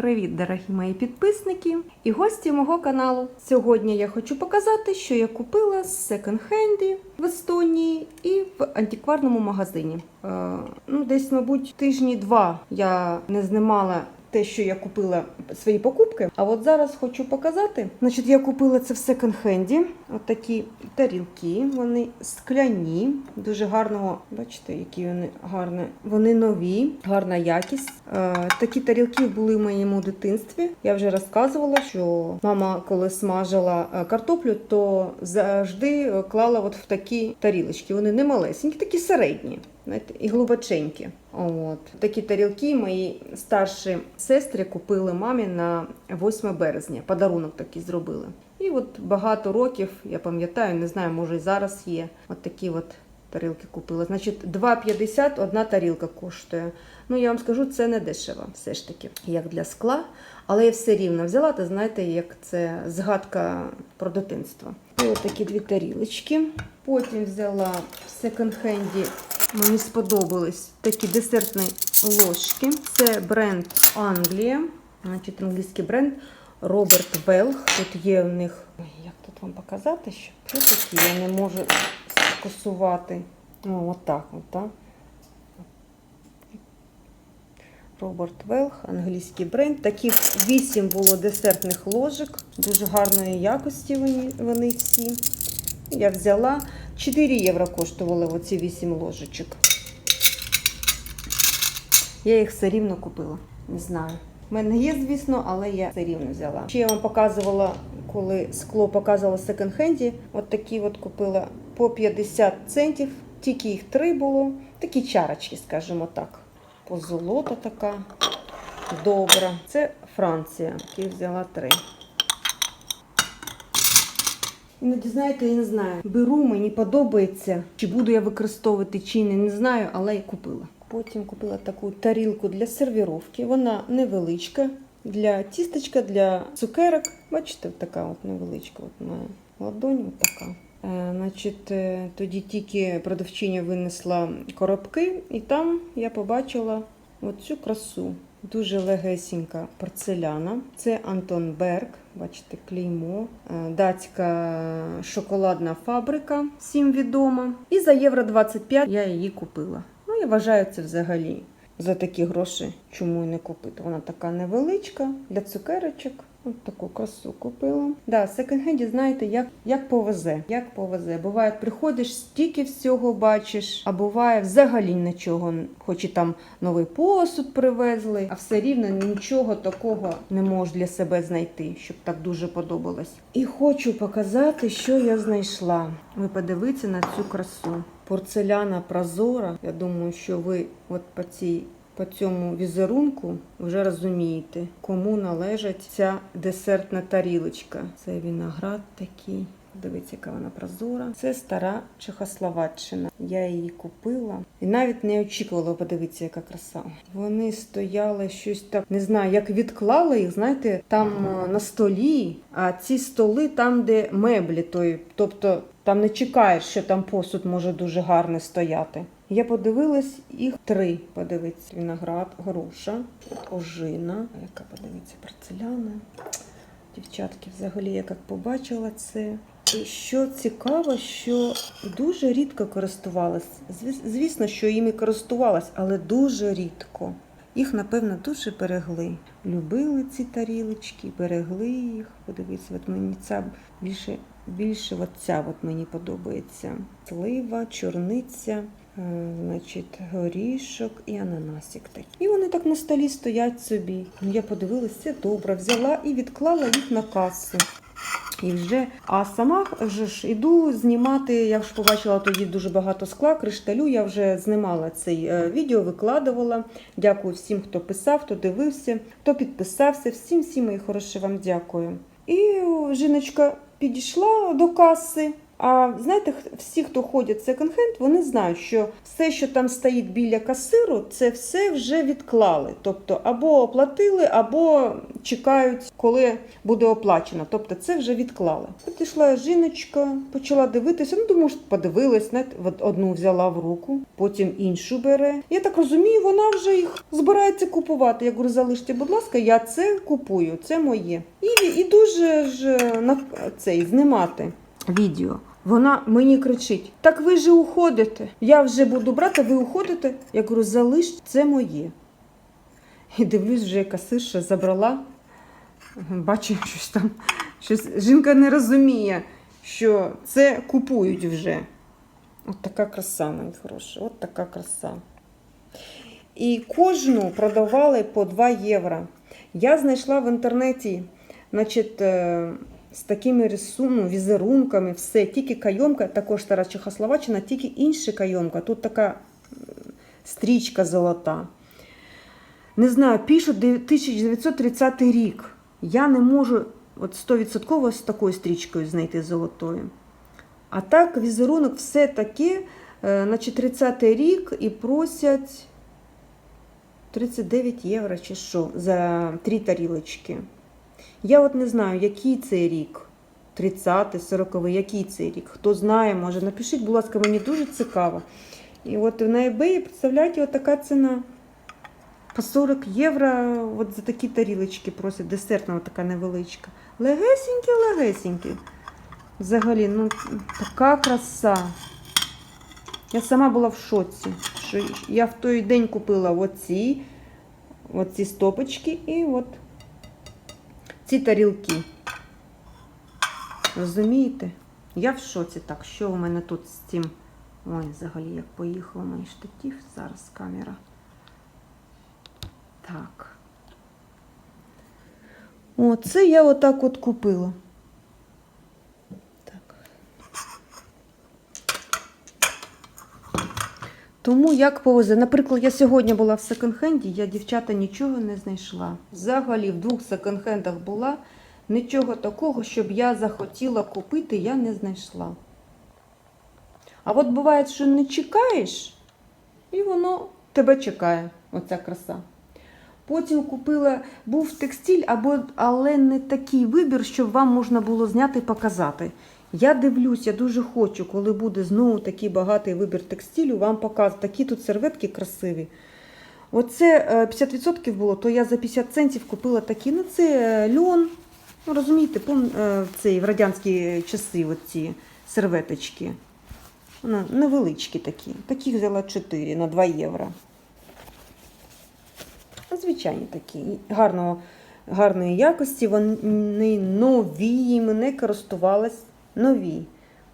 Привіт, дорогі мої підписники і гості мого каналу. Сьогодні я хочу показати, що я купила з секонд-хенді в Естонії і в антикварному магазині. Е, ну, десь, мабуть, тижні два я не знімала. Те, що я купила свої покупки. А от зараз хочу показати. Значить, я купила це в секонд-хенді. От такі тарілки. Вони скляні, дуже гарного. Бачите, які вони гарні. Вони нові, гарна якість. Е, такі тарілки були в моєму дитинстві. Я вже розказувала, що мама, коли смажила е, картоплю, то завжди клала от в такі тарілочки. Вони не малесенькі, такі середні. Знаєте, і глибоченькі. От такі тарілки мої старші сестри купили мамі на 8 березня. Подарунок такий зробили. І от багато років, я пам'ятаю, не знаю, може і зараз є. От такі от тарілки купила. Значить, 2,50 одна тарілка коштує. Ну, я вам скажу, це не дешево, все ж таки, як для скла. Але я все рівно взяла, то знаєте, як це згадка про дитинство. От такі дві тарілочки. Потім взяла в секонд-хенді Мені сподобались такі десертні ложки. Це бренд Англія. Значить, англійський бренд Роберт Велх. Тут є у них. Як тут вам показати? Що такі? Я не можу скосувати. О, отак. отак. Роберт Велх, англійський бренд. Таких 8 було десертних ложок. Дуже гарної якості вони, вони всі. Я взяла 4 євро коштували оці 8 ложечок. Я їх все рівно купила. Не знаю. У мене є, звісно, але я все рівно взяла. Ще я вам показувала, коли скло показувала в секонд-хенді. От такі от купила по 50 центів. Тільки їх три було. Такі чарочки, скажімо так. Позолота така добра. Це Франція. Які взяла три. Іноді, знаєте, я не знаю. Беру, мені подобається. Чи буду я використовувати, чи не, не знаю, але й купила. Потім купила таку тарілку для сервіровки. Вона невеличка. Для тістечка, для цукерок. Бачите, така от невеличка. От моя ладонь, от така. Е, значить, е, тоді тільки продавчиня винесла коробки, і там я побачила оцю красу. Дуже легесенька порцеляна. Це Антон Берг, бачите, клеймо. Е, Датська шоколадна фабрика, всім відома. І за євро 25 я її купила. Ну, я вважаю це взагалі за такі гроші, чому і не купити. Вона така невеличка для цукерочок. Ось таку красу купила. Да, секонд-хенді, знаєте, як, як повезе. Як повезе. Буває, приходиш, стільки всього бачиш, а буває взагалі нічого. Хоч і там новий посуд привезли, а все рівно нічого такого не можеш для себе знайти, щоб так дуже подобалось. І хочу показати, що я знайшла. Ви подивіться на цю красу. Порцеляна прозора. Я думаю, що ви от по цій по цьому візерунку вже розумієте, кому належить ця десертна тарілочка. Це виноград такий. Дивіться, яка вона прозора. Це стара Чехословаччина. Я її купила і навіть не очікувала, подивитися, яка краса. Вони стояли щось так, не знаю, як відклали їх, знаєте, там е, на столі, а ці столи там, де меблі, тобто там не чекаєш, що там посуд може дуже гарно стояти. Я подивилась їх три. Подивіться, виноград, груша, ожина. Яка подивіться, порцеляна. Дівчатки, взагалі, я як побачила це. І що цікаво, що дуже рідко користувалась. Звісно, що іми користувалась, але дуже рідко. Їх, напевно, дуже берегли. Любили ці тарілочки, берегли їх. Подивіться, от мені ця більше, більше от ця от мені подобається. Слива, чорниця, значить, горішок і ананасик такий. І вони так на столі стоять собі. Ну, Я подивилася, це добре, взяла і відклала їх на касу. І вже, а сама ж іду знімати. Я ж побачила тоді дуже багато скла, кришталю. Я вже знімала цей е, відео, викладувала. Дякую всім, хто писав, хто дивився, хто підписався. Всім, всім мої хороші вам дякую. І жіночка підійшла до каси А знаєте, всі, хто ходять в секонд-хенд, вони знають, що все, що там стоїть біля касиру, це все вже відклали. Тобто або оплатили, або чекають, коли буде оплачено. Тобто це вже відклали. Підійшла жіночка, почала дивитися. Ну, думаю, подивилась, от одну взяла в руку, потім іншу бере. Я так розумію, вона вже їх збирається купувати. Я говорю, залиште, будь ласка, я це купую, це моє. І, і дуже ж е, на цей знімати відео. Вона мені кричить: Так ви ж уходите. Я вже буду брати, ви уходите. Я говорю, залиш, це моє. І дивлюсь, вже касирша забрала. Бачу, щось там. Щось жінка не розуміє, що це купують вже. От така краса, мої хороші, от така краса. І кожну продавали по 2 євро. Я знайшла в інтернеті, значить, е, з такими рисунками, візерунками, все, тільки кайомка, також стара Чехословаччина, тільки інша кайомка. Тут така стрічка золота. Не знаю, пишуть 1930 рік. Я не можу от 100% з такою стрічкою знайти золотою. А так, візерунок все таки, е, значить, 30 рік і просять 39 євро чи що за три тарілочки. Я от не знаю, який це рік. 30, 40, який це рік. Хто знає, може напишіть, будь ласка, мені дуже цікаво. І от на eBay, представляєте, от така ціна. По 40 євро от за такі тарілочки просять, десертна така невеличка. Легесенькі, легесенькі. Взагалі, ну така краса. Я сама була в шоці, що я в той день купила оці, оці стопочки і от ці тарілки. Розумієте? Я в шоці. Так, що у мене тут з цим? Ой, взагалі, як поїхав мій штатів, Зараз камера. Так. Оце я отак от купила. Тому як повезе. Наприклад, я сьогодні була в секонд-хенді, я дівчата нічого не знайшла. Взагалі в двох секонд-хендах була. Нічого такого, щоб я захотіла купити, я не знайшла. А от буває, що не чекаєш, і воно тебе чекає, оця краса. Потім купила, був текстиль, або, але не такий вибір, щоб вам можна було зняти і показати. Я дивлюсь, я дуже хочу, коли буде знову такий багатий вибір текстилю, вам показати. Такі тут серветки красиві. Оце е, 50% було, то я за 50 центів купила такі. Ну, це е, льон. Ну, розумієте, пом, е, цей, в радянські часи оці серветочки. Вони невеличкі такі. Таких взяла 4 на 2 євро. Звичайні такі, гарного, гарної якості, вони нові, їми не користувалась. Нові.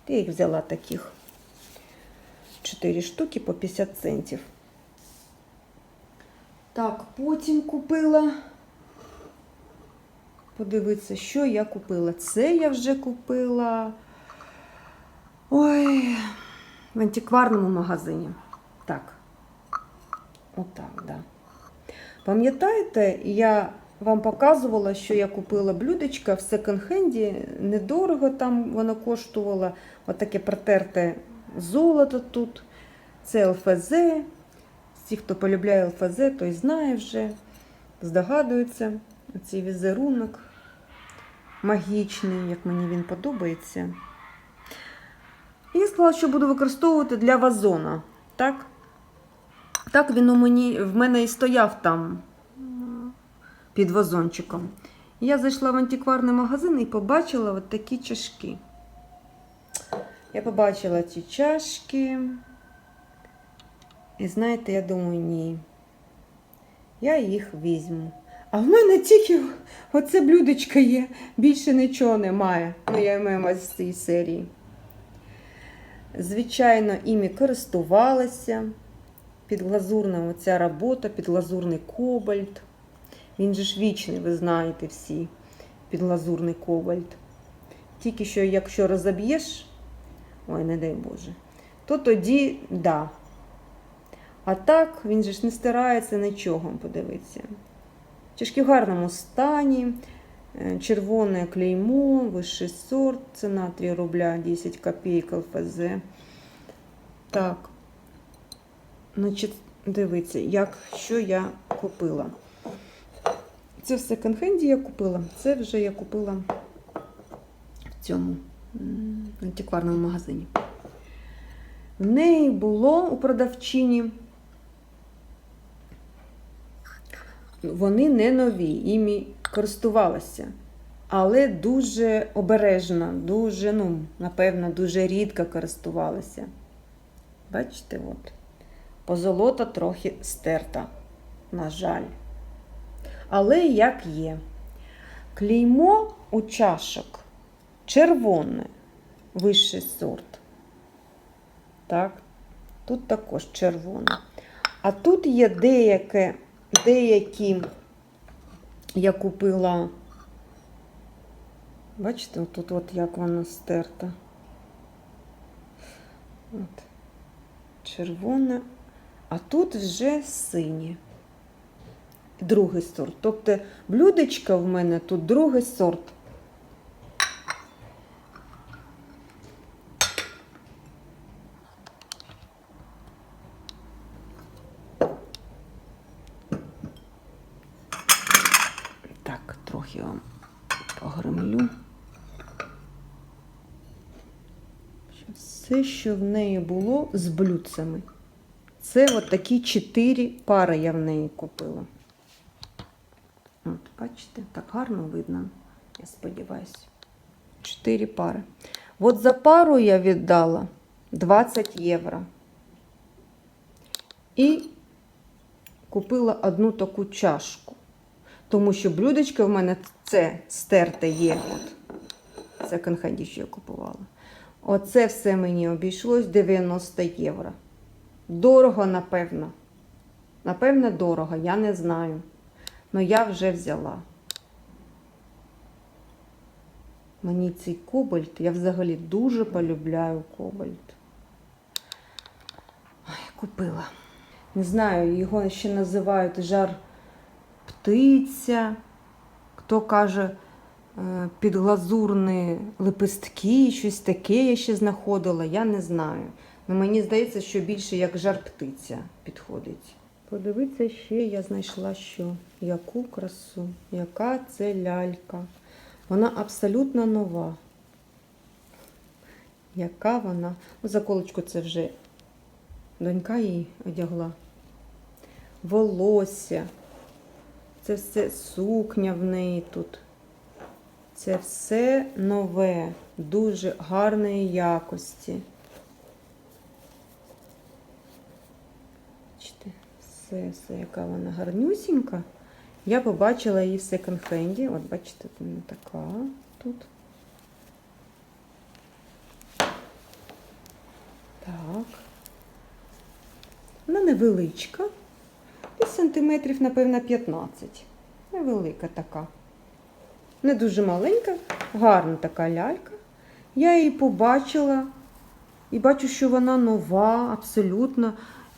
Я їх взяла таких 4 штуки по 50 центів. Так, потім купила. Подивитися, що я купила. Це я вже купила. Ой, в антикварному магазині. Так. Отак, так. Да. Пам'ятаєте, я вам показувала, що я купила блюдечко в секонд-хенді. Недорого там воно коштувало. Отаке протерте золото тут. Це ЛФЗ. Всі, хто полюбляє ЛФЗ, той знає вже, здогадується. Цей візерунок магічний, як мені він подобається. І я сказала, що буду використовувати для вазона. Так? Так він у мені, в мене і стояв там під вазончиком. Я зайшла в антикварний магазин і побачила от такі чашки. Я побачила ці чашки. І знаєте, я думаю, ні. Я їх візьму. А в мене тільки оце блюдечко є, більше нічого немає. Ну, я маю з цієї серії. Звичайно, іми користувалася. Підглазурна оця робота, підглазурний кобальт. Він же ж вічний, ви знаєте всі, підглазурний кобальт. Тільки що, якщо розоб'єш, ой, не дай Боже, то тоді да. А так, він же ж не стирається нічого, подивіться. Чашки в гарному стані. Е, Червоне клеймо, вищий сорт, ціна 3 рубля 10 копійок ЛФЗ. Так. Значить, дивіться, як, що я купила. Це в секонд-хенді я купила. Це вже я купила в цьому антикварному магазині. В неї було у продавчині. Вони не нові, іми користувалася, але дуже обережно, дуже, ну, напевно, дуже рідко користувалася. Бачите, от. Позолота трохи стерта, на жаль. Але як є. Клеймо у чашок червоне, вищий сорт. Так, тут також червоне. А тут є деяке, деякі, я купила. Бачите, тут от як вона стерта. От. Червоне, а тут вже синє. Другий сорт. Тобто блюдечка в мене тут другий сорт. Так, трохи вам погремлю. Все, що в неї було з блюдцями. Це от такі чотири пари я в неї купила. От, бачите, так гарно видно, я сподіваюся. Чотири пари. От за пару я віддала 20 євро. І купила одну таку чашку. Тому що блюдечко в мене це стерте є. От. Це конхаді, що я купувала. Оце все мені обійшлось 90 євро. Дорого, напевно. Напевно, дорого, я не знаю. Но я вже взяла. Мені цей кобальт, я взагалі дуже полюбляю кобальт. Ой, купила. Не знаю, його ще називають жар птиця. Хто каже е, підглазурні лепестки, щось таке я ще знаходила, я не знаю. Ну, мені здається, що більше як жар птиця підходить. Подивіться, ще я знайшла що. Яку красу, яка це лялька. Вона абсолютно нова. Яка вона? Ну, заколочку це вже донька їй одягла. Волосся. Це все сукня в неї тут. Це все нове, дуже гарної якості. Бачите, все, все, яка вона гарнюсінька. Я побачила її в секонд-хенді. От бачите, вона така тут. Так. Вона невеличка. Десь сантиметрів, напевно, 15. Невелика така. Не дуже маленька, гарна така лялька. Я її побачила і бачу, що вона нова, абсолютно.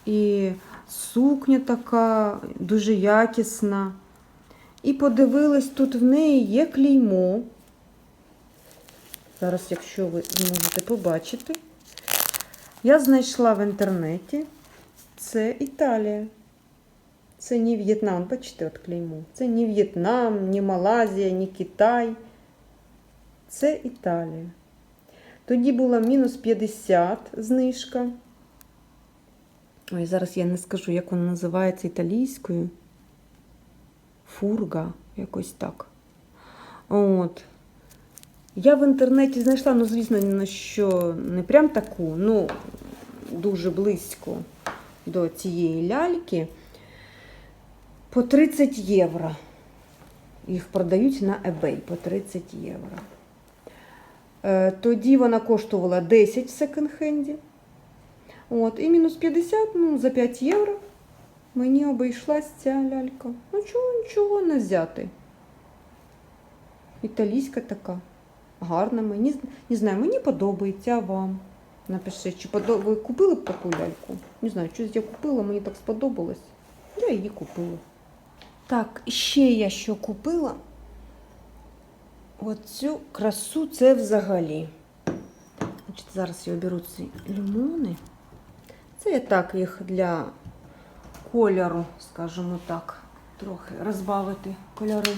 І сукня така дуже якісна. І подивилась, тут в неї є клеймо. Зараз, якщо ви зможете побачити, я знайшла в інтернеті. Це Італія. Це не В'єтнам, бачите, от клеймо. Це не В'єтнам, не Малазія, не Китай. Це Італія. Тоді була мінус 50 знижка. Ой, зараз я не скажу, як вона називається італійською. Фурга, якось так. От. Я в інтернеті знайшла, ну, звісно, на що не прям таку, ну, дуже близько до цієї ляльки. По 30 євро. Їх продають на eBay по 30 євро. Е, Тоді вона коштувала 10 в секонд-хенді. От, і мінус 50, ну, за 5 євро мені обійшлась ця лялька. Ну, чого, нічого не взяти. Італійська така. Гарна мені. Не знаю, мені подобається, вам. Напишіть, чи подо... ви купили б таку ляльку? Не знаю, щось я купила, мені так сподобалось. Я її купила. Так, ще я що купила. оцю красу це взагалі. Значить, зараз я оберу ці лимони. Це я так їх для кольору, скажімо так, трохи розбавити кольори.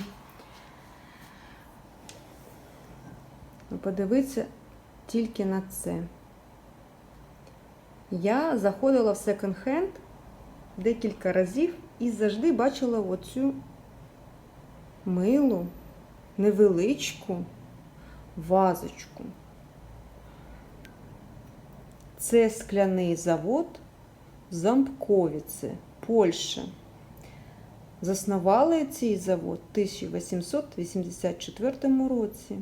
Ну, Подивіться тільки на це. Я заходила в секонд-хенд декілька разів і завжди бачила оцю милу, невеличку вазочку. Це скляний завод Замковіце, Польща. Заснували цей завод в 1884 році.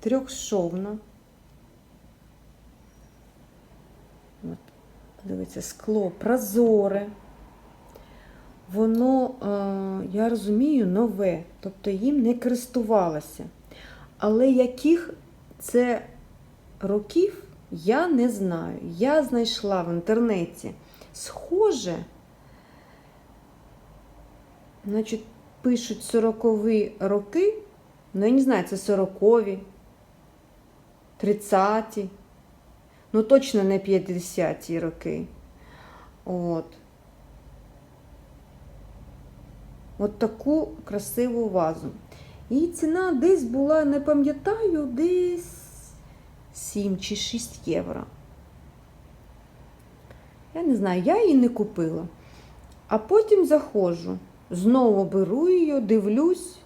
Трьохшовна. От, подивіться, скло прозоре. Воно, е, я розумію, нове, тобто їм не користувалася. Але яких це років, я не знаю. Я знайшла в інтернеті схоже, значить, пишуть 40-ві роки, ну я не знаю, це 40-ві, 30-ті, ну точно не 50-ті роки. От. От таку красиву вазу. Її ціна десь була, не пам'ятаю, десь 7 чи 6 євро. Я не знаю, я її не купила. А потім заходжу, знову беру її, дивлюсь.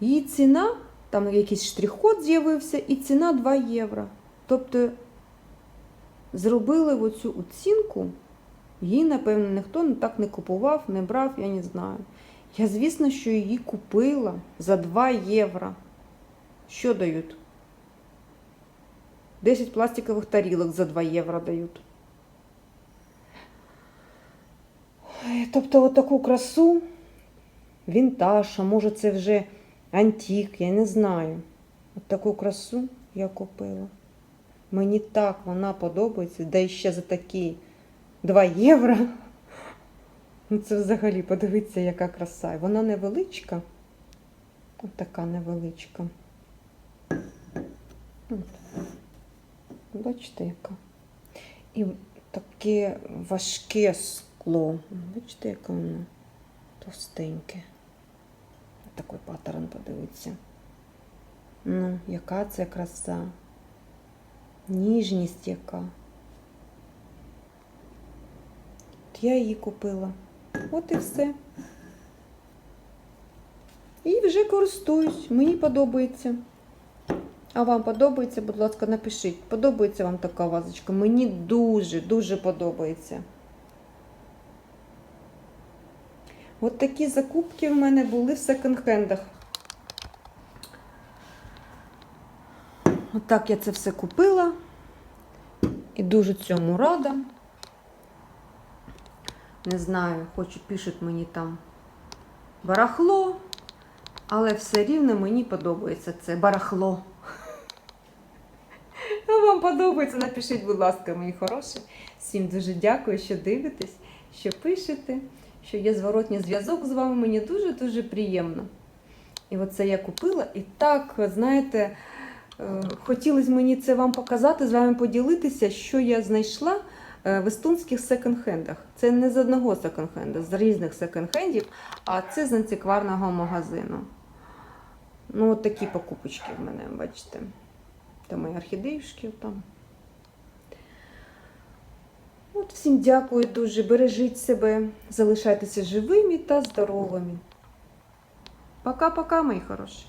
Її ціна, там якийсь штрих-код з'явився, і ціна 2 євро. Тобто зробили оцю оцінку, її, напевно, ніхто так не купував, не брав, я не знаю. Я, звісно, що її купила за 2 євро. Що дають? 10 пластикових тарілок за 2 євро дають. Тобто от таку красу, вінтаж, а може це вже антик, я не знаю. От таку красу я купила. Мені так вона подобається, да ще за такі 2 євро. Ну це взагалі подивіться, яка краса. Вона невеличка. От така невеличка. От. Бачите, яка. І таке важке скло. Бачите, яке воно товстеньке. Такий паттерн подивіться. Ну, яка це краса. Ніжність яка. От я її купила. От і все. І вже користуюсь. Мені подобається. А вам подобається, будь ласка, напишіть. Подобається вам така вазочка? Мені дуже, дуже подобається. От такі закупки в мене були в секонд-хендах. Отак я це все купила. І дуже цьому рада. Не знаю, хочу пишуть мені там барахло, але все рівно мені подобається це барахло. Подобається? Напишіть, будь ласка, мої хороші. Всім дуже дякую, що дивитесь, що пишете, що є зворотній зв'язок з вами. Мені дуже-дуже приємно. І оце я купила. І так, знаєте, е, хотілося мені це вам показати, з вами поділитися, що я знайшла е, в естонських секонд-хендах. Це не з одного секонд-хенда, з різних секонд-хендів, а це з антикварного магазину. Ну, от такі покупочки в мене, бачите. Там і орхідеюшки там. От всім дякую дуже. Бережіть себе, залишайтеся живими та здоровими. Пока-пока, мої хороші.